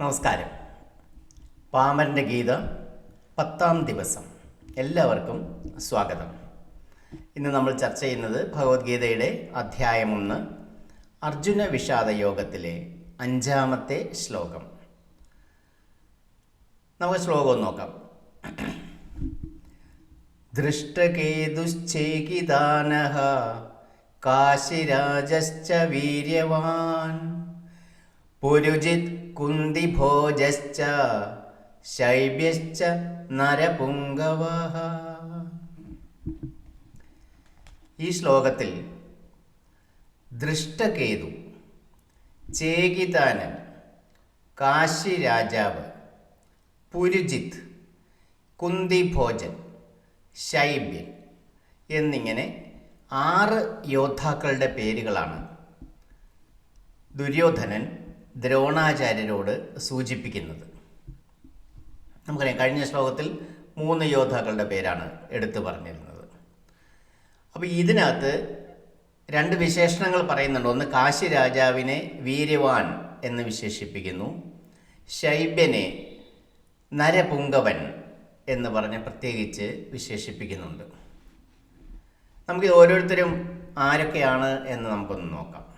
നമസ്കാരം. പാമരന്റെ ഗീതം പത്താം ദിവസം. എല്ലാവർക്കും സ്വാഗതം. ഇന്ന് നമ്മൾ ചർച്ച ചെയ്യുന്നത് ഭഗവത്ഗീതയുടെ അധ്യായം ഒന്ന് അർജുന വിഷാദ യോഗത്തിലെ അഞ്ചാമത്തെ ശ്ലോകം. നമുക്ക് ശ്ലോകം നോക്കാം. ദൃഷ്ടകേതുശ്ചേകിതാനഹ കാശിരാജശ്ച വീര്യവാൻ. പുരുജിത് കുന്തിഭോജശ്ച ശൈബ്യശ്ച നരപുങ്കവഃ ഈ ശ്ലോകത്തിൽ ദൃഷ്ടകേതു ചേകിതാനൻ കാശി രാജാവ് പുരുജിത് കുന്തിഭോജൻ ശൈബ്യൻ എന്നിങ്ങനെ ആറ് യോദ്ധാക്കളുടെ പേരുകളാണ്. ദുര്യോധനൻ ദ്രോണാചാര്യരോട് സൂചിപ്പിക്കുന്നത്. നമുക്കറിയാം കഴിഞ്ഞ ശ്ലോകത്തിൽ മൂന്ന് യോദ്ധാക്കളുടെ പേരാണ് എടുത്തു പറഞ്ഞിരുന്നത്. അപ്പോൾ ഇതിനകത്ത് രണ്ട് വിശേഷണങ്ങൾ പറയുന്നുണ്ട്. ഒന്ന് കാശി രാജാവിനെ വീര്യവാൻ എന്ന് വിശേഷിപ്പിക്കുന്നു. ശൈബ്യനെ നരപുങ്കവൻ എന്ന് പറഞ്ഞ് പ്രത്യേകിച്ച് വിശേഷിപ്പിക്കുന്നുണ്ട്. നമുക്ക് ഓരോരുത്തരും ആരൊക്കെയാണ് എന്ന് നമുക്കൊന്ന് നോക്കാം.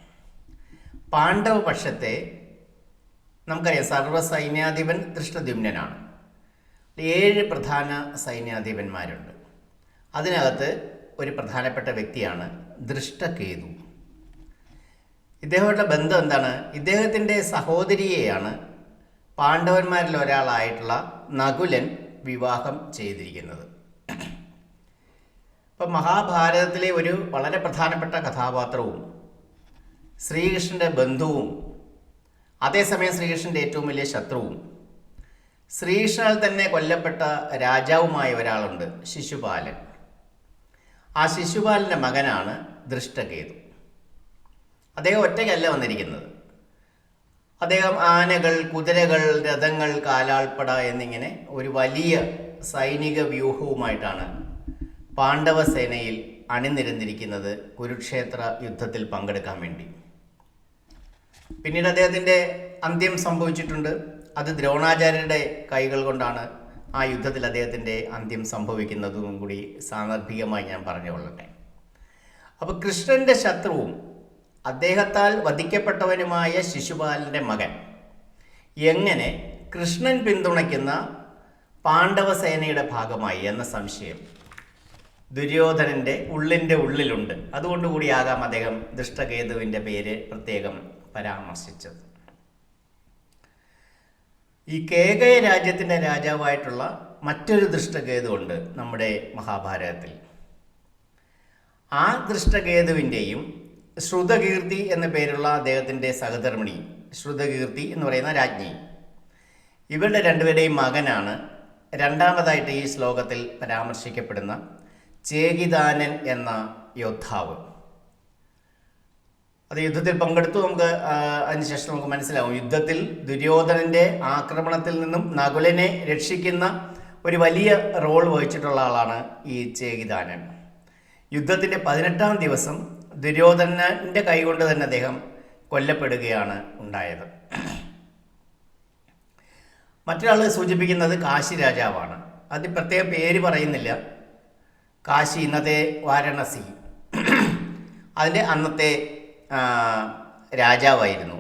പാണ്ഡവ പക്ഷത്തെ നമുക്കറിയാം സർവ സൈന്യാധിപൻ കൃഷ്ണദ്യുമ്നാണ് ഏഴ് പ്രധാന സൈന്യാധിപന്മാരുണ്ട്. അതിനകത്ത് ഒരു പ്രധാനപ്പെട്ട വ്യക്തിയാണ് ദൃഷ്ടകേതു. ഇദ്ദേഹങ്ങളുടെ ബന്ധം എന്താണ്? ഇദ്ദേഹത്തിന്റെ സഹോദരിയെയാണ് പാണ്ഡവന്മാരിൽ ഒരാളായിട്ടുള്ള നകുലൻ വിവാഹം ചെയ്തിരിക്കുന്നത്. ഇപ്പം മഹാഭാരതത്തിലെ ഒരു വളരെ പ്രധാനപ്പെട്ട കഥാപാത്രവും ശ്രീകൃഷ്ണന്റെ ബന്ധുവും അതേസമയം ശ്രീകൃഷ്ണന്റെ ഏറ്റവും വലിയ ശത്രുവും. ശ്രീകൃഷ്ണനാൽ തന്നെ കൊല്ലപ്പെട്ട രാജാവുമായ ഒരാളുണ്ട് ശിശുപാലൻ. ആ ശിശുപാലന്റെ മകനാണ് ദൃഷ്ടകേതു. അദ്ദേഹം ഒറ്റയ്ക്കല്ല വന്നിരിക്കുന്നത്. അദ്ദേഹം ആനകൾ കുതിരകൾ രഥങ്ങൾ കാലാൾപ്പട എന്നിങ്ങനെ ഒരു വലിയ സൈനിക വ്യൂഹവുമായിട്ടാണ് പാണ്ഡവസേനയിൽ അണിനിരന്നിരിക്കുന്നത് കുരുക്ഷേത്ര യുദ്ധത്തിൽ പങ്കെടുക്കാൻ വേണ്ടി. പിന്നീട് അദ്ദേഹത്തിന്റെ അന്ത്യം സംഭവിച്ചിട്ടുണ്ട്. അത് ദ്രോണാചാര്യരുടെ കൈകൾ കൊണ്ടാണ് ആ യുദ്ധത്തിൽ അദ്ദേഹത്തിന്റെ അന്ത്യം സംഭവിക്കുന്നതും കൂടി സാന്ദർഭികമായി ഞാൻ പറഞ്ഞുകൊള്ളട്ടെ. അപ്പോൾ കൃഷ്ണന്റെ ശത്രുവും അദ്ദേഹത്താൽ വധിക്കപ്പെട്ടവനുമായ ശിശുപാലന്റെ മകൻ. എങ്ങനെ കൃഷ്ണൻ പിന്തുണയ്ക്കുന്ന പാണ്ഡവസേനയുടെ ഭാഗമായി എന്ന സംശയം ദുര്യോധനന്റെ ഉള്ളിന്റെ ഉള്ളിലുണ്ട്. അതുകൊണ്ടുകൂടിയാകാം അദ്ദേഹം ദുഷ്ടകേതുവിന്റെ പേര് പ്രത്യേകം പരാമർശിച്ചത്. ഈ കേകയ രാജ്യത്തിന്റെ രാജാവായിട്ടുള്ള മറ്റൊരു ദൃഷ്ടകേതുണ്ട് നമ്മുടെ മഹാഭാരതത്തിൽ. ആ ദൃഷ്ടകേതുവിന്റെയും ശ്രുതകീർത്തി എന്ന പേരുള്ള അദ്ദേഹത്തിന്റെ സഹധർമ്മിണി ശ്രുതകീർത്തി എന്ന് പറയുന്ന രാജ്ഞി ഇവരുടെ രണ്ടുപേരുടെയും മകനാണ് രണ്ടാമതായിട്ട് ഈ ശ്ലോകത്തിൽ പരാമർശിക്കപ്പെടുന്ന ചേകിദാനൻ എന്ന യോദ്ധാവ്. അത് യുദ്ധത്തിൽ പങ്കെടുത്തു നമുക്ക് അതിനുശേഷം നമുക്ക് മനസ്സിലാവും. യുദ്ധത്തിൽ ദുര്യോധനന്റെ ആക്രമണത്തിൽ നിന്നും നകുലനെ രക്ഷിക്കുന്ന ഒരു വലിയ റോൾ വഹിച്ചിട്ടുള്ള ആളാണ് ഈ ചേകിദാനൻ യുദ്ധത്തിന്റെ പതിനെട്ടാം ദിവസം ദുര്യോധനന്റെ കൈകൊണ്ട് തന്നെ അദ്ദേഹം കൊല്ലപ്പെടുകയാണ് ഉണ്ടായത്. മറ്റൊരാൾ സൂചിപ്പിക്കുന്നത് കാശി രാജാവാണ്. അത് പ്രത്യേക പേര് പറയുന്നില്ല. കാശി ഇന്നത്തെ വാരണസി. അതിന്റെ അന്നത്തെ രാജാവായിരുന്നു.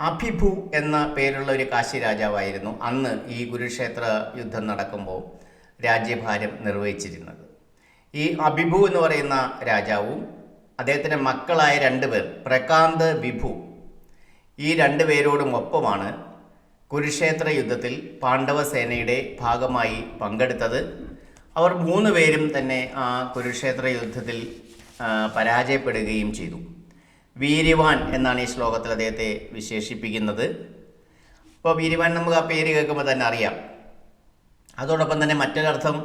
അഭിഭു എന്ന പേരുള്ള ഒരു കാശി രാജാവായിരുന്നു അന്ന് ഈ കുരുക്ഷേത്ര യുദ്ധം നടക്കുമ്പോൾ രാജ്യഭാരം നിർവഹിച്ചിരുന്നത്. ഈ അഭിഭു എന്ന് പറയുന്ന രാജാവും അദ്ദേഹത്തിന്റെ മക്കളായ രണ്ട് പേർ പ്രകാന്ത് വിഭു ഈ രണ്ട് പേരോടും ഒപ്പമാണ് കുരുക്ഷേത്ര യുദ്ധത്തിൽ പാണ്ഡവസേനയുടെ ഭാഗമായി പങ്കെടുത്തത്. അവർ മൂന്ന് പേരും തന്നെ ആ കുരുക്ഷേത്ര യുദ്ധത്തിൽ പരാജയപ്പെടുകയും ചെയ്തു. വീര്യവാൻ എന്നാണ് ഈ ശ്ലോകത്തിൽ അദ്ദേഹത്തെ വിശേഷിപ്പിക്കുന്നത്. അപ്പോൾ വീര്യവാൻ നമുക്ക് ആ പേര് കേൾക്കുമ്പോൾ തന്നെ അറിയാം. അതോടൊപ്പം തന്നെ മറ്റൊരർത്ഥം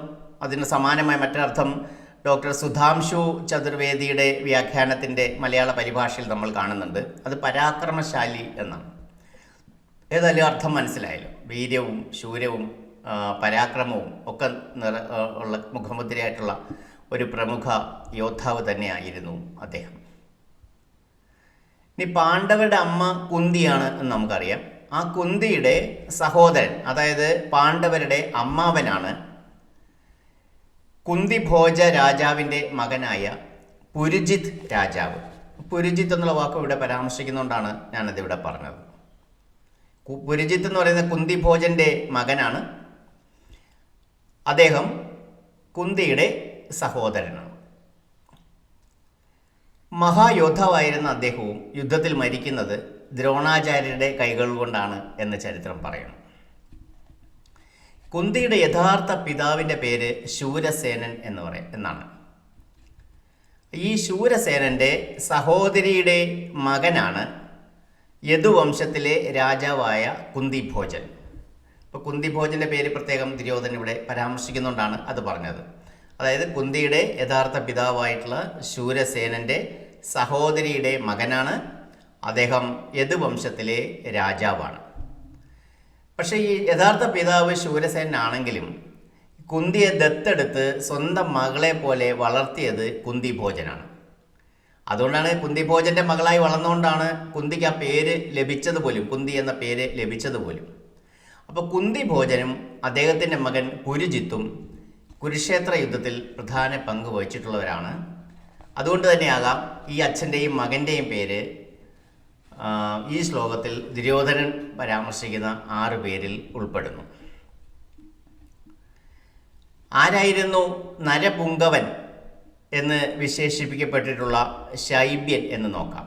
അതിന് സമാനമായ മറ്റൊരർത്ഥം ഡോക്ടർ സുധാംശു ചതുർവേദിയുടെ വ്യാഖ്യാനത്തിന്റെ മലയാള പരിഭാഷയിൽ നമ്മൾ കാണുന്നുണ്ട്. അത് പരാക്രമശാലി എന്നാണ്. ഏതായാലും അർത്ഥം മനസ്സിലായല്ലോ. വീര്യവും ശൂരവും പരാക്രമവും ഒക്കെ നിറ ഉള്ള മുഖമുദ്രയായിട്ടുള്ള ഒരു പ്രമുഖ യോദ്ധാവ് തന്നെയായിരുന്നു അദ്ദേഹം. ഇനി പാണ്ഡവരുടെ അമ്മ കുന്തിയാണ് എന്ന് നമുക്കറിയാം. ആ കുന്തിയുടെ സഹോദരൻ അതായത് പാണ്ഡവരുടെ അമ്മാവനാണ് കുന്തിഭോജ രാജാവിന്റെ മകനായ പുരുജിത് രാജാവ്. പുരുജിത്ത് എന്നുള്ള വാക്ക് ഇവിടെ പരാമർശിക്കുന്നതുകൊണ്ടാണ് ഞാനത് ഇവിടെ പറഞ്ഞത് പുരുജിത്ത് എന്ന് പറയുന്ന കുന്തിഭോജന്റെ മകനാണ് അദ്ദേഹം കുന്തിയുടെ സഹോദരനാണ്. മഹായോദ്ധാവായിരുന്ന അദ്ദേഹവും യുദ്ധത്തിൽ മരിക്കുന്നത് ദ്രോണാചാര്യരുടെ കൈകൾ കൊണ്ടാണ് എന്ന് ചരിത്രം പറയുന്നു കുന്തിയുടെ യഥാർത്ഥ പിതാവിന്റെ പേര് ശൂരസേനൻ എന്ന് പറയും എന്നാണ്. ഈ ശൂരസേനന്റെ സഹോദരിയുടെ മകനാണ് യദുവംശത്തിലെ രാജാവായ കുന്തിഭോജൻ. ഇപ്പോൾ കുന്തിഭോജന്റെ പേര് പ്രത്യേകം ദുര്യോധന ഇവിടെ പരാമർശിക്കുന്നുകൊണ്ടാണ് അത് പറഞ്ഞത്. അതായത് കുന്തിയുടെ യഥാർത്ഥ പിതാവായിട്ടുള്ള ശൂരസേനന്റെ സഹോദരിയുടെ മകനാണ്. അദ്ദേഹം യദുവംശത്തിലെ രാജാവാണ്. പക്ഷേ ഈ യഥാർത്ഥ പിതാവ് ശൂരസേനാണെങ്കിലും കുന്തിയെ ദത്തെടുത്ത് സ്വന്തം മകളെ പോലെ വളർത്തിയത് കുന്തി ഭോജനാണ് അതുകൊണ്ടാണ് കുന്തിഭോജന്റെ മകളായി വളർന്നുകൊണ്ടാണ് കുന്തിക്ക് ആ പേര് ലഭിച്ചത് പോലും കുന്തി എന്ന പേര് ലഭിച്ചത് പോലും. അപ്പോൾ കുന്തിഭോജനും അദ്ദേഹത്തിന്റെ മകൻ പുരുജിത്തും കുരുക്ഷേത്ര യുദ്ധത്തിൽ പ്രധാന പങ്ക് വഹിച്ചിട്ടുള്ളവരാണ്. അതുകൊണ്ട് തന്നെയാകാം ഈ അച്ഛന്റെയും മകന്റെയും പേര്. ഈ ശ്ലോകത്തിൽ ദുര്യോധനൻ പരാമർശിക്കുന്ന ആറ് പേരിൽ ഉൾപ്പെടുന്നു. ആരായിരുന്നു നരപുങ്കവൻ എന്ന് വിശേഷിപ്പിക്കപ്പെട്ടിട്ടുള്ള ശൈബ്യൻ എന്ന് നോക്കാം.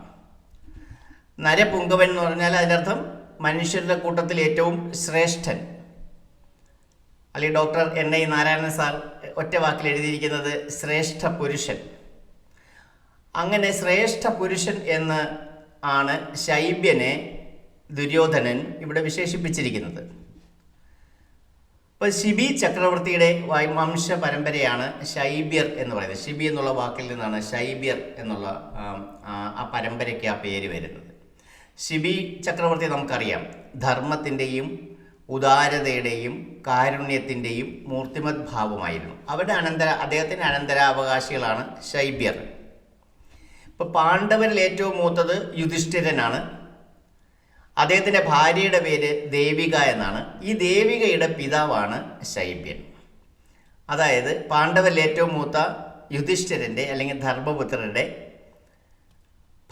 നരപുങ്കവൻ എന്ന് പറഞ്ഞാൽ അതിനർത്ഥം മനുഷ്യരുടെ കൂട്ടത്തിൽ ഏറ്റവും ശ്രേഷ്ഠൻ. അല്ലെങ്കിൽ doctor N I Narayanan sir ഒറ്റ വാക്കിൽ എഴുതിയിരിക്കുന്നത് ശ്രേഷ്ഠ പുരുഷൻ. അങ്ങനെ ശ്രേഷ്ഠ പുരുഷൻ എന്ന് ആണ് ശൈബ്യനെ ദുര്യോധനൻ ഇവിടെ വിശേഷിപ്പിച്ചിരിക്കുന്നത്. ഇപ്പോൾ ശിബി ചക്രവർത്തിയുടെ വംശ പരമ്പരയാണ് ശൈബ്യർ എന്ന് പറയുന്നത്. ശിബി എന്നുള്ള വാക്കിൽ നിന്നാണ് ശൈബ്യർ എന്നുള്ള ആ പരമ്പരയ്ക്ക് ആ പേര് വരുന്നത്. ശിബി ചക്രവർത്തി നമുക്കറിയാം. ധർമ്മത്തിന്റെയും ഉദാരതയുടെയും കാരുണ്യത്തിന്റെയും മൂർത്തിമത് ഭാവമായിരുന്നു. അവരുടെ അനന്തര അദ്ദേഹത്തിന്റെ അനന്തരാവകാശികളാണ് ശൈബ്യർ. ഇപ്പോൾ പാണ്ഡവരിൽ ഏറ്റവും മൂത്തത് യുധിഷ്ഠിരനാണ്. അദ്ദേഹത്തിന്റെ ഭാര്യയുടെ പേര് ദേവിക എന്നാണ്. ഈ ദേവികയുടെ പിതാവാണ് ശൈബ്യൻ. അതായത് പാണ്ഡവരിൽ ഏറ്റവും മൂത്ത യുധിഷ്ഠിരന്റെ അല്ലെങ്കിൽ ധർമ്മപുത്രരുടെ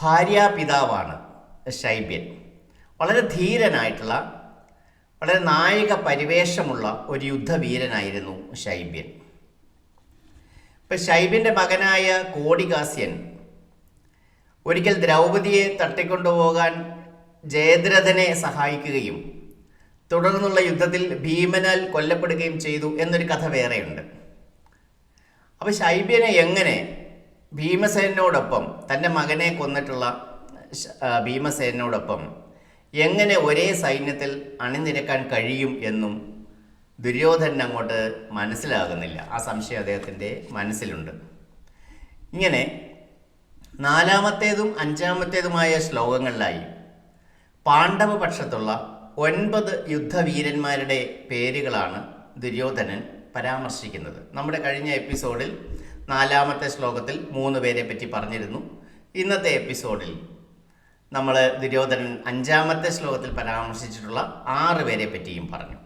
ഭാര്യാപിതാവാണ് ശൈബ്യൻ. വളരെ ധീരനായിട്ടുള്ള വളരെ നായക പരിവേഷമുള്ള ഒരു യുദ്ധവീരനായിരുന്നു ശൈബ്യൻ ഇപ്പം ശൈബ്യന്റെ മകനായ കോടികാസ്യൻ ഒരിക്കൽ ദ്രൗപതിയെ തട്ടിക്കൊണ്ടുപോകാൻ ജയദ്രഥനെ സഹായിക്കുകയും തുടർന്നുള്ള യുദ്ധത്തിൽ ഭീമനാൽ കൊല്ലപ്പെടുകയും ചെയ്തു എന്നൊരു കഥ വേറെയുണ്ട്. അപ്പോൾ ശൈബ്യനെ എങ്ങനെ ഭീമസേനോടൊപ്പം തന്റെ മകനെ കൊന്നിട്ടുള്ള ഭീമസേനോടൊപ്പം എങ്ങനെ ഒരേ സൈന്യത്തിൽ അണിനിരക്കാൻ കഴിയും എന്നും ദുര്യോധനൻ അങ്ങോട്ട് മനസ്സിലാകുന്നില്ല. ആ സംശയം അദ്ദേഹത്തിന്റെ മനസ്സിലുണ്ട്. ഇങ്ങനെ നാലാമത്തേതും അഞ്ചാമത്തേതുമായ ശ്ലോകങ്ങളിലായി പാണ്ഡവപക്ഷത്തുള്ള ഒൻപത് യുദ്ധവീരന്മാരുടെ പേരുകളാണ് ദുര്യോധനൻ പരാമർശിക്കുന്നത്. നമ്മുടെ കഴിഞ്ഞ എപ്പിസോഡിൽ നാലാമത്തെ ശ്ലോകത്തിൽ മൂന്ന് പേരെ പറ്റി പറഞ്ഞിരുന്നു. ഇന്നത്തെ എപ്പിസോഡിൽ നമ്മൾ ദുര്യോധനൻ അഞ്ചാമത്തെ ശ്ലോകത്തിൽ പരാമർശിച്ചിട്ടുള്ള ആറ് പേരെ പറ്റിയും പറഞ്ഞു.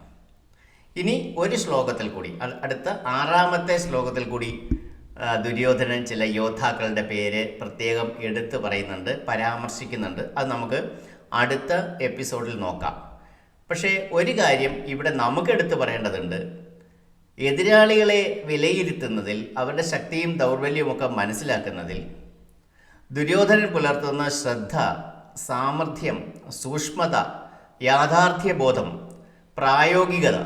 ഇനി ഒരു ശ്ലോകത്തിൽ കൂടി അടുത്ത ആറാമത്തെ ശ്ലോകത്തിൽ കൂടി ദുര്യോധനൻ ചില യോദ്ധാക്കളുടെ പേര് പ്രത്യേകം എടുത്തു പറയുന്നുണ്ട് പരാമർശിക്കുന്നുണ്ട്. അത് നമുക്ക് അടുത്ത എപ്പിസോഡിൽ നോക്കാം. പക്ഷേ ഒരു കാര്യം ഇവിടെ നമുക്ക് എടുത്തു പറയേണ്ടതുണ്ട്. എതിരാളികളെ വിലയിരുത്തുന്നതിൽ അവരുടെ ശക്തിയും ദൗർബല്യവും ഒക്കെ മനസ്സിലാക്കുന്നതിൽ ദുര്യോധനൻ പുലർത്തുന്ന ശ്രദ്ധ സാമർഥ്യം സൂക്ഷ്മത യാഥാർത്ഥ്യബോധം പ്രായോഗികത.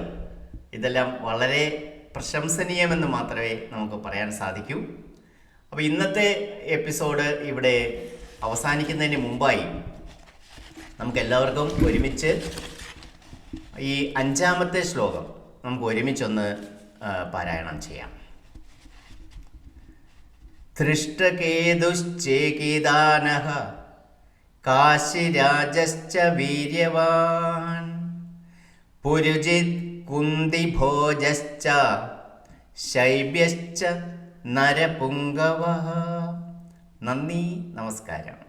ഇതെല്ലാം വളരെ പ്രശംസനീയമെന്ന് മാത്രമേ നമുക്ക് പറയാൻ സാധിക്കൂ. അപ്പോൾ ഇന്നത്തെ എപ്പിസോഡ് ഇവിടെ അവസാനിക്കുന്നതിന് മുമ്പായി നമുക്ക് എല്ലാവർക്കും ഒരുമിച്ച് ഈ അഞ്ചാമത്തെ ശ്ലോകം നമുക്ക് ഒരുമിച്ചൊന്ന് പാരായണം ചെയ്യാം. ധൃഷ്ടകേതുശ്ചേകിദാനഃ കാശിരാജശ്ച വീര്യവാൻ. പുരുജിത് കുന്തിഭോജശ്ച ശൈബ്യശ്ച നരപുങ്കവ. നന്ദി നമസ്കാരം.